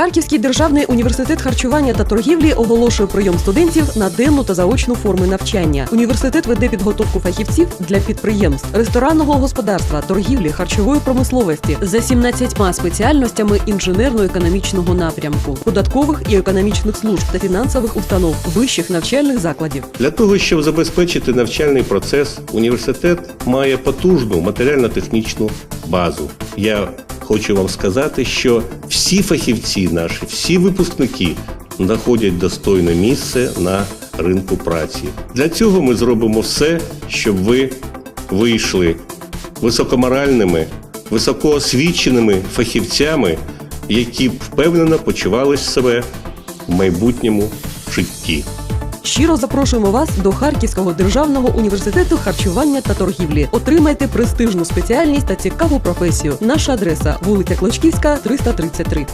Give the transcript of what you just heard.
Харківський державний університет харчування та торгівлі оголошує прийом студентів на денну та заочну форми навчання. Університет веде підготовку фахівців для підприємств, ресторанного господарства, торгівлі, харчової промисловості за 17 спеціальностями інженерно-економічного напрямку, податкових і економічних служб та фінансових установ, вищих навчальних закладів. Для того, щоб забезпечити навчальний процес, університет має потужну матеріально-технічну базу. Я хочу вам сказати, що всі фахівці наші, всі випускники знаходять достойне місце на ринку праці. Для цього ми зробимо все, щоб ви вийшли високоморальними, високоосвіченими фахівцями, які б впевнено почували себе в майбутньому житті. Щиро запрошуємо вас до Харківського державного університету харчування та торгівлі. Отримайте престижну спеціальність та цікаву професію. Наша адреса вулиця Клочківська, 333.